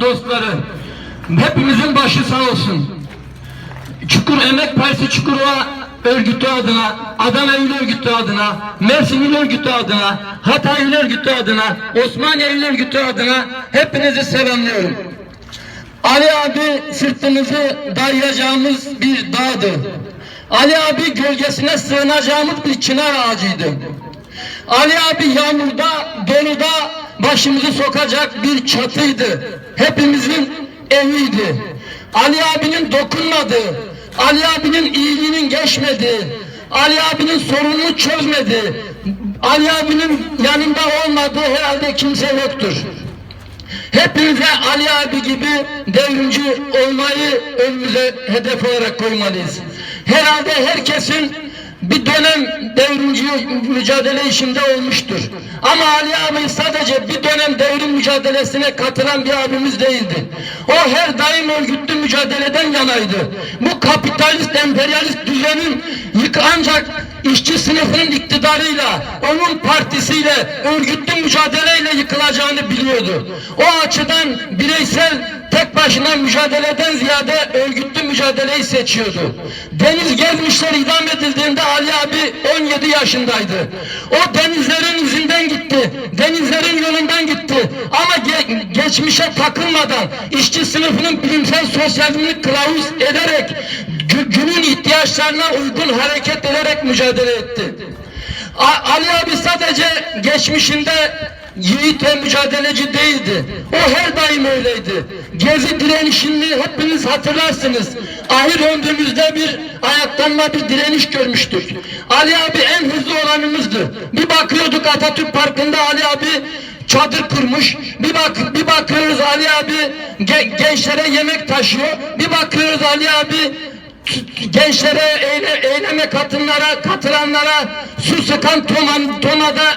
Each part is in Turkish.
Dostları, hepimizin başı sağ olsun. Çukur Emek Partisi Çukurova örgütü adına, Adana İl Örgütü adına, Mersin İl Örgütü adına, Hatay İl Örgütü adına, Osmaniye İl Örgütü adına hepinizi selamlıyorum. Ali abi sırtımızı dayayacağımız bir dağdı. Ali abi gölgesine sığınacağımız bir çınar ağacıydı. Ali abi yağmurda, başımızı sokacak bir çatıydı. Hepimizin eviydi. Ali abinin dokunmadığı, Ali abinin iyiliğinin geçmediği, Ali abinin sorununu çözmedi. Ali abinin yanında olmadığı herhalde kimse yoktur. Hepimize Ali abi gibi devrimci olmayı önümüze hedef olarak koymalıyız. Herhalde herkesin bir dönem devrimci mücadele işinde olmuştur. Ama Ali abi sadece bir dönem devrim mücadelesine katılan bir abimiz değildi. O her daim örgütlü mücadeleden yanaydı. Bu kapitalist, emperyalist düzenin yık ancak işçi sınıfının iktidarıyla, onun partisiyle, örgütlü mücadeleyle yıkılacağını biliyordu. O açıdan bireysel tek başına mücadeleden ziyade örgütlü mücadeleyi seçiyordu. Deniz gezmişler idam edildiğinde Ali abi 17 yaşındaydı. O denizlerin izinden gitti. Denizlerin yolundan gitti. Ama ge- geçmişe takılmadan işçi sınıfının bilimsel sosyalizmini kılavuz ederek gü- günün ihtiyaçlarına uygun hareket ederek mücadele etti. Ali abi sadece geçmişinde yiğit ve mücadeleci değildi. O her daim öyleydi. Gezi direnişini hepiniz hatırlarsınız. Ahir ömrümüzde bir ayaklanma, bir direniş görmüştük. Ali abi en hızlı olanımızdı. Bir bakıyorduk Atatürk Parkı'nda Ali abi çadır kurmuş. Bir bak bir bakıyoruz Ali abi ge- gençlere yemek taşıyor. Bir bakıyoruz Ali abi gençlere, eyle, eyleme katınlara, katılanlara su sıkan Toman, önde.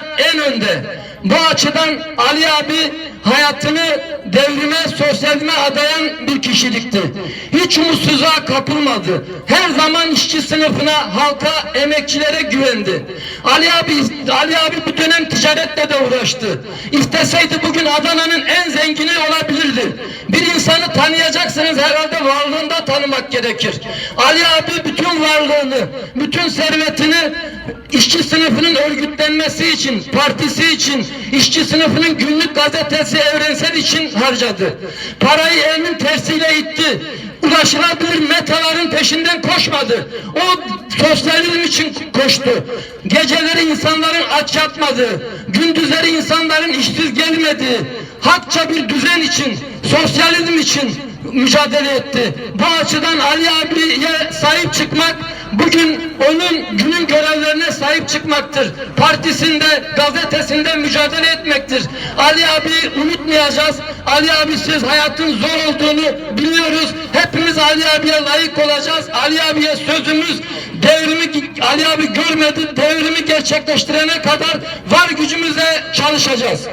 Bu açıdan Ali abi hayatını devrime, sosyalizme adayan bir kişilikti. Hiç umutsuzluğa kapılmadı. Her zaman işçi sınıfına, halka, emekçilere güvendi. Ali abi, Ali abi bir dönem ticaretle de uğraştı. İsteseydi bugün Adana'nın en zengini olabilirdi. Bir insanı tanıyacaksınız herhalde varlığında tanımak gerekir. Ali abi bütün varlığını, bütün servetini işçi sınıfının örgütlenmesi için, partisi için, işçi sınıfının günlük gazetesi evrensel için harcadı. Parayı elinin tersiyle itti. Ulaşılabilir metaların peşinden koşmadı. O sosyalizm için koştu. Geceleri insanların aç yatmadı. Gündüzleri insanların işsiz gelmedi. Hakça bir düzen için, sosyalizm için mücadele etti. Bu açıdan Ali abiye sahip çıkmak bugün onun günün görevlerine sahip çıkmaktır. Partisinde, gazetesinde mücadele etmektir. Ali abi unutmayacağız. Ali abisiz hayatın zor olduğunu biliyoruz. Hepimiz Ali abiye layık olacağız. Ali abiye sözümüz devrimi Ali abi görmedi. Devrimi gerçekleştirene kadar var gücümüzle çalışacağız.